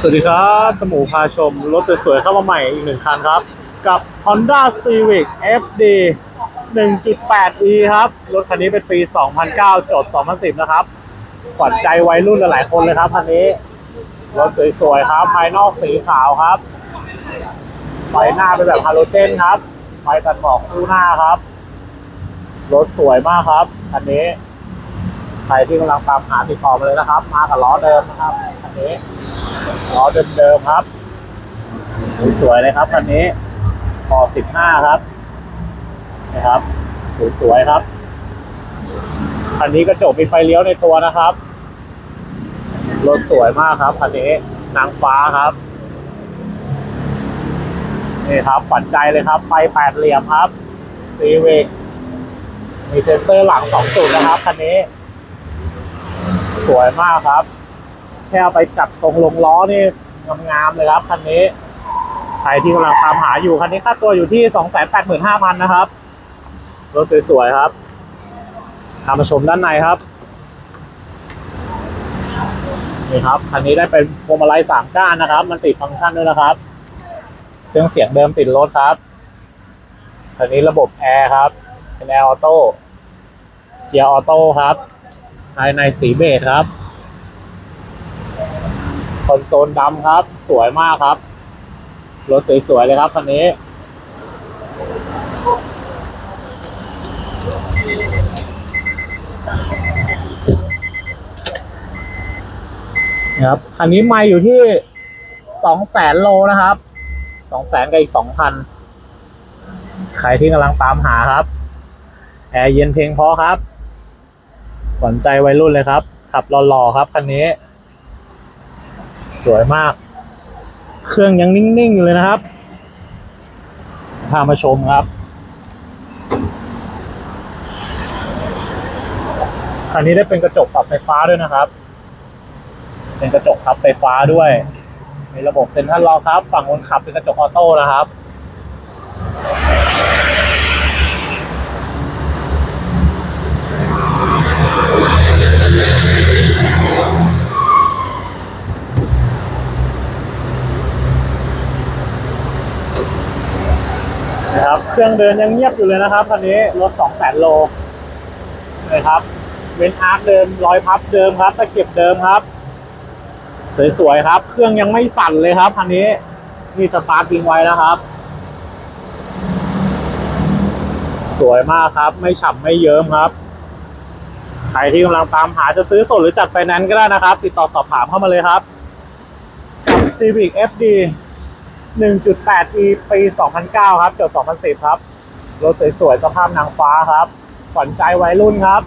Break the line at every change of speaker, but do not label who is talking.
สวัสดีครับตหมูพาชม รถสวยๆเข้ามาใหม่อีกหนึ่งคันครับ กับ Honda Civic FD 1.8e ครับ รถคันนี้เป็นปี 2009 จด 2010 นะครับ ขวัญใจวัยรุ่นหลายๆคนเลยครับคันนี้ รถสวยๆครับ ภายนอกสีขาวครับ ไฟหน้าเป็นแบบฮาโลเจนครับ ไฟตัดหมอกคู่หน้าครับ รถสวยมากครับคันนี้ ใครที่กำลังตามหาติดต่อมาเลยนะครับ มากับล้อเดิมนะครับคันนี้ล้อเดิมๆครับ สวยๆเลยครับคันนี้ขอบสิบห้าครับนะครับ สวยๆครับคันนี้กระจกมีไฟเลี้ยวในตัวนะครับรถสวยมากครับคันนี้นางฟ้าครับนี่ครับขวัญใจเลยครับ ไฟแปดเหลี่ยมครับซีวิกมีเซ็นเซอร์หลังสองจุดนะครับคันนี้ สวยมากครับ แค่เอาไปจัดทรงลงล้อนี่งามๆเลยครับคันนี้ ใครที่กำลังตามหาอยู่คันนี้ค่าตัวอยู่ที่สองแสนแปดหมื่นห้าพันนะครับ รถสวยๆครับพามาชมด้านในครับนี่ครับคันนี้ได้เป็นพวงมาลัยสามก้านนะครับ มันติดฟังก์ชันด้วยนะครับเครื่องเสียงเดิมติดรถครับคันนี้ระบบแอร์ครับเป็นแอร์ออโต้เกียร์ออโต้ครับ ภายในสีเบจครับ คอนโซลดำครับ สวยมากครับ รถสวยๆเลยครับคันนี้ นะครับ คันนี้ไม่อยู่ที่สองแสนโลนะครับสองแสนกับอีกสองพันใครที่กำลังตามหาครับ แอร์เย็นเพลงพราะครับ ขวัญใจวัยรุ่นเลยครับ ขับหล่อๆครับคันนี้ สวยมาก เครื่องยังนิ่งๆอยู่เลยนะครับ พามาชมครับ คันนี้ได้เป็นกระจกปรับไฟฟ้าด้วยนะครับ เป็นกระจกพับไฟฟ้าด้วย มีระบบเซ็นทรัลล็อกครับ ฝั่งคนขับเป็นกระจกออโต้นะครับ ครับเครื่องเดินยังเงียบอยู่เลยนะครับคันนี้รถ2 0 0 0 0 0โลนะครับเวนอาร์คเดิมรอยพับเดิมครับตะเข็บเดิมครับ สวยๆครับ เครื่องยังไม่สั่นเลยครับคันนี้นี่สตาร์ททิ้งไว้นะครับ สวยมากครับ ไม่ฉ่ำไม่เยิ้มครับใครที่กำลังตามหาจะซื้อสดหรือจัดไฟแนนซ์ก็ได้นะครับ ติดต่อสอบถามเข้ามาเลยครับกับ Civic FD 1.8 e ปี 2009 ครับ จด 2010 ครับ รถสวยๆ สภาพนางฟ้าครับ ขวัญใจวัยรุ่นครับ